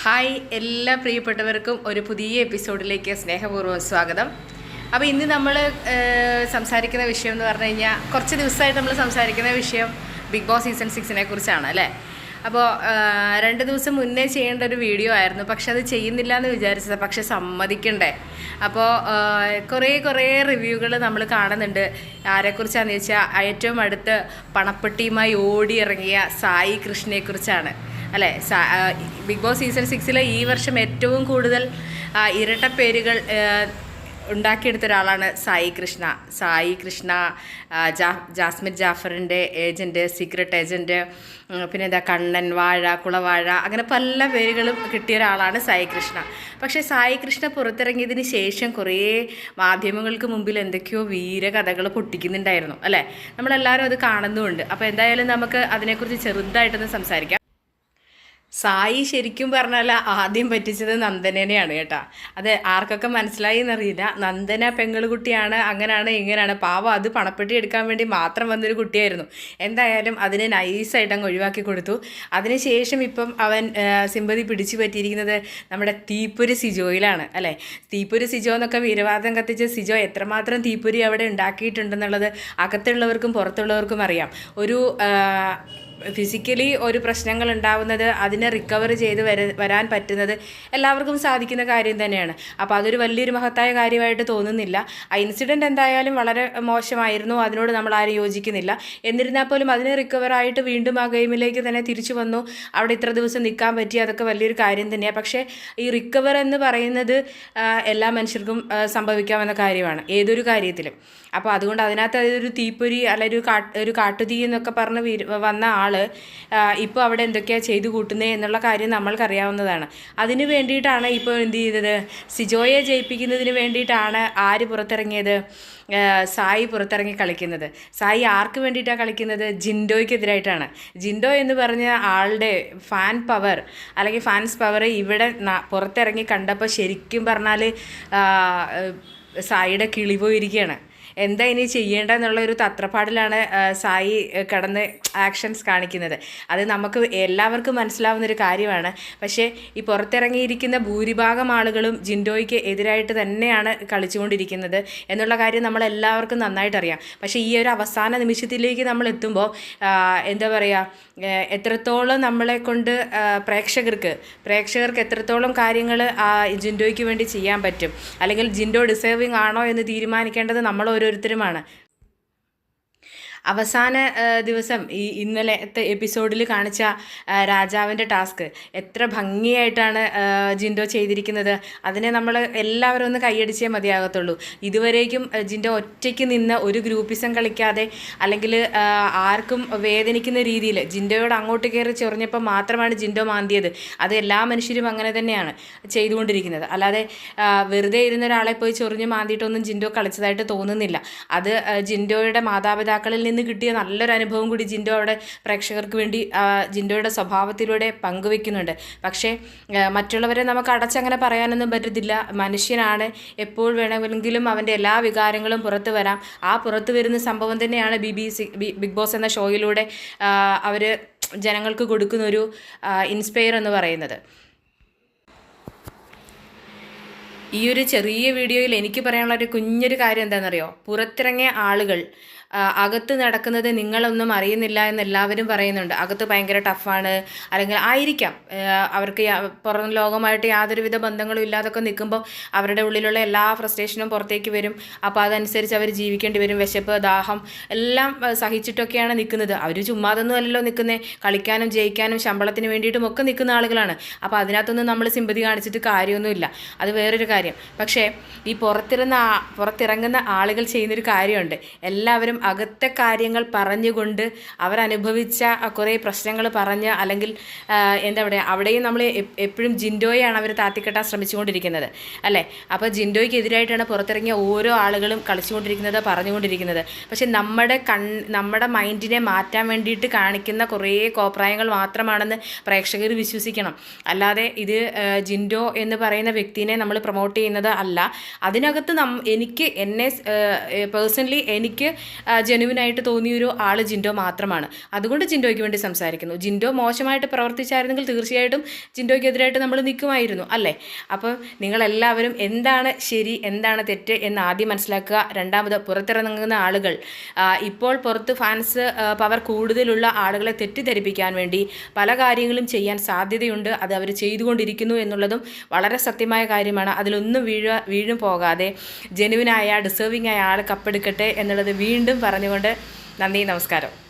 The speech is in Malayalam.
ഹായ് എല്ലാ പ്രിയപ്പെട്ടവർക്കും ഒരു പുതിയ എപ്പിസോഡിലേക്ക് സ്നേഹപൂർവം സ്വാഗതം. അപ്പോൾ ഇന്ന് നമ്മൾ സംസാരിക്കുന്ന വിഷയം എന്ന് പറഞ്ഞു കഴിഞ്ഞാൽ കുറച്ച് ദിവസമായിട്ട് നമ്മൾ സംസാരിക്കുന്ന വിഷയം ബിഗ് ബോസ് സീസൺ സിക്സിനെ കുറിച്ചാണ് അല്ലേ? അപ്പോൾ രണ്ട് ദിവസം മുന്നേ ചെയ്യേണ്ട ഒരു വീഡിയോ ആയിരുന്നു. പക്ഷെ അത് ചെയ്യുന്നില്ല എന്ന് വിചാരിച്ചത്. പക്ഷെ സമ്മതിക്കണ്ടേ. അപ്പോൾ കുറേ കുറേ റിവ്യൂകൾ നമ്മൾ കാണുന്നുണ്ട്. ആരെക്കുറിച്ചാണെന്ന് ചോദിച്ചാൽ ഏറ്റവും അടുത്ത് പണപ്പെട്ടിയുമായി ഓടിയിറങ്ങിയ സായി കൃഷ്ണയെക്കുറിച്ചാണ് അല്ലേ? ബിഗ് ബോസ് സീസൺ സിക്സിലെ ഈ വർഷം ഏറ്റവും കൂടുതൽ ഇരട്ട പേരുകൾ ഉണ്ടാക്കിയെടുത്ത ഒരാളാണ് സായി കൃഷ്ണ. സായി കൃഷ്ണ ജാ ജാസ്മിൻ ജാഫറിന്റെ ഏജന്റ് സീക്രട്ട് ഏജന്റ് പിന്നെ എന്താ കണ്ണൻ വാഴ കുളവാഴ അങ്ങനെ പല പേരുകളും കിട്ടിയ ഒരാളാണ് സായി കൃഷ്ണ. പക്ഷേ സായി കൃഷ്ണ പുറത്തിറങ്ങിയതിന് ശേഷം കുറേ മാധ്യമങ്ങൾക്ക് മുമ്പിൽ എന്തൊക്കെയോ വീരകഥകൾ പൊട്ടിക്കുന്നുണ്ടായിരുന്നു അല്ലേ? നമ്മളെല്ലാവരും അത് കാണുന്നുമുണ്ട്. അപ്പോൾ എന്തായാലും നമുക്ക് അതിനെക്കുറിച്ച് ചെറുതായിട്ടൊന്ന് സംസാരിക്കാം. സായി ശരിക്കും പറഞ്ഞാൽ ആദ്യം പറ്റിച്ചത് നന്ദനേനെയാണ് കേട്ടാ. അത് ആർക്കൊക്കെ മനസ്സിലായി എന്നറിയില്ല നന്ദന പെങ്ങളുകുട്ടിയാണ് അങ്ങനെയാണ് ഇങ്ങനെയാണ് പാവം അത് പണപ്പെട്ടി എടുക്കാൻ വേണ്ടി മാത്രം വന്നൊരു കുട്ടിയായിരുന്നു. എന്തായാലും അതിനെ നൈസായിട്ട് അങ്ങ് ഒഴിവാക്കി കൊടുത്തു. അതിനുശേഷം ഇപ്പം അവൻ സിമ്പതി പിടിച്ചു പറ്റിയിരിക്കുന്നത് നമ്മുടെ തീപ്പൊരി സിജോയിലാണ് അല്ലേ? തീപ്പൊരി സിജോ എന്നൊക്കെ വീരവാദം കത്തിച്ച സിജോ എത്രമാത്രം തീപ്പൊരി അവിടെ ഉണ്ടാക്കിയിട്ടുണ്ടെന്നുള്ളത് അകത്തുള്ളവർക്കും പുറത്തുള്ളവർക്കും അറിയാം. ഒരു ഫിസിക്കലി ഒരു പ്രശ്നങ്ങൾ ഉണ്ടാവുന്നത് അതിനെ റിക്കവർ ചെയ്ത് വര വരാൻ പറ്റുന്നത് എല്ലാവർക്കും സാധിക്കുന്ന കാര്യം തന്നെയാണ്. അപ്പോൾ അതൊരു വലിയൊരു മഹത്തായ കാര്യമായിട്ട് തോന്നുന്നില്ല. ആ ഇൻസിഡന്റ് എന്തായാലും വളരെ മോശമായിരുന്നു. അതിനോട് നമ്മൾ ആരും യോജിക്കുന്നില്ല. എന്നിരുന്നാൽ പോലും അതിന് റിക്കവറായിട്ട് വീണ്ടും ആ ഗെയിമിലേക്ക് തന്നെ തിരിച്ചു വന്നു. അവിടെ ഇത്ര ദിവസം നിൽക്കാൻ പറ്റി. അതൊക്കെ വലിയൊരു കാര്യം തന്നെയാണ് പക്ഷേ ഈ റിക്കവർ എന്ന് പറയുന്നത് എല്ലാ മനുഷ്യർക്കും സംഭവിക്കാമെന്ന കാര്യമാണ്. ഏതൊരു കാര്യത്തിലും. അപ്പോൾ അതുകൊണ്ട് അതിനകത്ത് അതൊരു തീപ്പൊരി അല്ലെങ്കിൽ ഒരു കാട്ട് ഒരു കാട്ടുതീ എന്നൊക്കെ പറഞ്ഞ് വന്ന ആൾ ഇപ്പോൾ അവിടെ എന്തൊക്കെയാണ് ചെയ്തു കൂട്ടുന്നത് എന്നുള്ള കാര്യം നമ്മൾക്കറിയാവുന്നതാണ്. അതിന് വേണ്ടിയിട്ടാണ് ഇപ്പോൾ എന്ത് ചെയ്തത്? സിജോയെ ജയിപ്പിക്കുന്നതിന് വേണ്ടിയിട്ടാണ് ആര് പുറത്തിറങ്ങിയത്? സായി പുറത്തിറങ്ങി കളിക്കുന്നത്. സായി ആർക്ക് വേണ്ടിയിട്ടാണ് കളിക്കുന്നത്? ജിൻഡോയ്ക്കെതിരായിട്ടാണ്. ജിൻഡോ എന്ന് പറഞ്ഞ ആളുടെ ഫാൻ പവർ അല്ലെങ്കിൽ ഫാൻസ് പവർ ഇവിടെ പുറത്തിറങ്ങി കണ്ടപ്പോൾ ശരിക്കും പറഞ്ഞാൽ സായിയുടെ കിളി പോയിരിക്കുകയാണ് എന്താ ഇനി ചെയ്യേണ്ടതെന്നുള്ള ഒരു തത്രപ്പാടിലാണ് സായി കടന്ന് ആക്ഷൻസ് കാണിക്കുന്നത്. അത് നമുക്ക് എല്ലാവർക്കും മനസ്സിലാവുന്ന ഒരു കാര്യമാണ്. പക്ഷേ ഈ പുറത്തിറങ്ങിയിരിക്കുന്ന ഭൂരിഭാഗം ആളുകളും ജിൻഡോയ്ക്ക് എതിരായിട്ട് തന്നെയാണ് കളിച്ചുകൊണ്ടിരിക്കുന്നത് എന്നുള്ള കാര്യം നമ്മളെല്ലാവർക്കും നന്നായിട്ട് അറിയാം പക്ഷേ ഈ ഒരു അവസാന നിമിഷത്തിലേക്ക് നമ്മൾ എത്തുമ്പോൾ എന്താ പറയുക എത്രത്തോളം നമ്മളെ കൊണ്ട് പ്രേക്ഷകർക്ക് പ്രേക്ഷകർക്ക് എത്രത്തോളം കാര്യങ്ങൾ ജിൻഡോയ്ക്ക് വേണ്ടി ചെയ്യാൻ പറ്റും? അല്ലെങ്കിൽ ജിൻഡോ ഡിസേർവിങ് ആണോ എന്ന് തീരുമാനിക്കേണ്ടത് നമ്മൾ ഓരോരുത്തരുമാണ്. അവസാന ദിവസം ഈ ഇന്നലത്തെ എപ്പിസോഡിൽ കാണിച്ച രാജാവിന്റെ ടാസ്ക്. എത്ര ഭംഗിയായിട്ടാണ് ജിൻഡോ ചെയ്തിരിക്കുന്നത്. അതിനെ നമ്മൾ എല്ലാവരും ഒന്ന് കൈയടിച്ചേ മതിയാകത്തുള്ളൂ. ഇതുവരേക്കും ജിൻഡോ ഒറ്റയ്ക്ക് നിന്ന് ഒരു ഗ്രൂപ്പിസം കളിക്കാതെ അല്ലെങ്കിൽ ആർക്കും വേദനിക്കുന്ന രീതിയിൽ ജിൻഡോയോട് അങ്ങോട്ട് കയറി ചൊറിഞ്ഞപ്പോൾ മാത്രമാണ് ജിൻഡോ മാന്തിയത്. അത് എല്ലാ മനുഷ്യരും അങ്ങനെ തന്നെയാണ് ചെയ്തുകൊണ്ടിരിക്കുന്നത്. അല്ലാതെ വെറുതെ ഇരുന്ന ഒരാളെ പോയി ചൊറിഞ്ഞ് മാന്തിയിട്ടൊന്നും ജിൻഡോ കളിച്ചതായിട്ട് തോന്നുന്നില്ല. അത് ജിൻഡോയുടെ മാതാപിതാക്കളിൽ നിന്ന് കിട്ടിയ നല്ലൊരു അനുഭവം കൂടി ജിൻഡോ അവിടെ പ്രേക്ഷകർക്ക് വേണ്ടി ജിൻഡോയുടെ സ്വഭാവത്തിലൂടെ പങ്കുവെക്കുന്നുണ്ട്. പക്ഷേ മറ്റുള്ളവരെ നമുക്ക് അടച്ചങ്ങനെ പറയാനൊന്നും പറ്റത്തില്ല. മനുഷ്യനാണ്. എപ്പോൾ വേണമെങ്കിലും അവന്റെ എല്ലാ വികാരങ്ങളും പുറത്തു വരാം. ആ പുറത്തു വരുന്ന സംഭവം തന്നെയാണ് B B C Bigg Boss എന്ന ഷോയിലൂടെ അവർ ജനങ്ങൾക്ക് കൊടുക്കുന്ന ഒരു ഇൻസ്പയർ എന്ന് പറയുന്നത്. ഈ ഒരു ചെറിയ വീഡിയോയിൽ എനിക്ക് പറയാനുള്ള ഒരു കുഞ്ഞൊരു കാര്യം എന്താണെന്നറിയോ? പുറത്തിറങ്ങിയ ആളുകൾ അകത്ത് നടക്കുന്നത് നിങ്ങളൊന്നും അറിയുന്നില്ല എന്ന് എല്ലാവരും പറയുന്നുണ്ട്. അകത്ത് ഭയങ്കര ടഫാണ്. അല്ലെങ്കിൽ ആയിരിക്കാം. അവർക്ക് പുറം ലോകമായിട്ട് യാതൊരുവിധ ബന്ധങ്ങളും ഇല്ലാതൊക്കെ നിൽക്കുമ്പോൾ അവരുടെ ഉള്ളിലുള്ള എല്ലാ ഫ്രസ്ട്രേഷനും പുറത്തേക്ക് വരും. അപ്പോൾ അതനുസരിച്ച് അവർ ജീവിക്കേണ്ടി വരും. വിശപ്പ് ദാഹം എല്ലാം സഹിച്ചിട്ടൊക്കെയാണ് നിൽക്കുന്നത്. അവർ ചുമ്മാതൊന്നും അല്ലല്ലോ നിൽക്കുന്നത് കളിക്കാനും ജയിക്കാനും ശമ്പളത്തിന് വേണ്ടിയിട്ടും ഒക്കെ നിൽക്കുന്ന ആളുകളാണ്. അപ്പോൾ അതിനകത്തൊന്നും നമ്മൾ സിമ്പതി കാണിച്ചിട്ട് കാര്യമൊന്നുമില്ല. അത് വേറൊരു കാര്യം. പക്ഷേ ഈ പുറത്തിരുന്ന പുറത്തിറങ്ങുന്ന ആളുകൾ ചെയ്യുന്നൊരു കാര്യമുണ്ട്. എല്ലാവരും അകത്തെ കാര്യങ്ങൾ പറഞ്ഞുകൊണ്ട് അവരനുഭവിച്ച കുറേ പ്രശ്നങ്ങൾ പറഞ്ഞ് അല്ലെങ്കിൽ എന്താ പറയുക അവിടെയും നമ്മൾ എപ്പോഴും ജിൻഡോയാണ് അവർ താത്തിക്കെട്ടാൻ ശ്രമിച്ചുകൊണ്ടിരിക്കുന്നത് അല്ലേ? അപ്പോൾ ജിൻഡോയ്ക്ക് എതിരായിട്ടാണ് പുറത്തിറങ്ങിയ ഓരോ ആളുകളും കളിച്ചുകൊണ്ടിരിക്കുന്നത് പറഞ്ഞുകൊണ്ടിരിക്കുന്നത്. പക്ഷേ നമ്മുടെ കൺ നമ്മുടെ മൈൻഡിനെ മാറ്റാൻ വേണ്ടിയിട്ട് കാണിക്കുന്ന കുറേ കോപ്രായങ്ങൾ മാത്രമാണെന്ന് പ്രേക്ഷകർ വിശ്വസിക്കണം. അല്ലാതെ ഇത് ജിൻഡോ എന്ന് പറയുന്ന വ്യക്തിനെ നമ്മൾ പ്രൊമോട്ട് ചെയ്യുന്നത് അല്ല. അതിനകത്ത് നം എനിക്ക് എന്നെ പേഴ്സണലി എനിക്ക് ജെനുവിനായിട്ട് തോന്നിയൊരു ആൾ ജിൻഡോ മാത്രമാണ്. അതുകൊണ്ട് ജിൻഡോയ്ക്ക് വേണ്ടി സംസാരിക്കുന്നു. ജിൻഡോ മോശമായിട്ട് പ്രവർത്തിച്ചായിരുന്നെങ്കിൽ തീർച്ചയായിട്ടും ജിൻഡോയ്ക്കെതിരായിട്ട് നമ്മൾ നിൽക്കുമായിരുന്നു അല്ലേ? അപ്പം നിങ്ങളെല്ലാവരും എന്താണ് ശരി എന്താണ് തെറ്റ് എന്ന് ആദ്യം മനസ്സിലാക്കുക. രണ്ടാമത് പുറത്തിറങ്ങുന്ന ആളുകൾ. ഇപ്പോൾ പുറത്ത് ഫാൻസ് പവർ കൂടുതലുള്ള ആളുകളെ തെറ്റിദ്ധരിപ്പിക്കാൻ വേണ്ടി പല കാര്യങ്ങളും ചെയ്യാൻ സാധ്യതയുണ്ട്. അത് അവർ ചെയ്തുകൊണ്ടിരിക്കുന്നു എന്നുള്ളതും വളരെ സത്യമായ കാര്യമാണ്. അതിലൊന്നും വീഴ വീഴും പോകാതെ ജെനുവിനായ ഡിസേർവിംഗ് ആയ ആൾ കപ്പെടുക്കട്ടെ എന്നുള്ളത് വീണ്ടും പറഞ്ഞുകൊണ്ട് നന്ദി നമസ്കാരം.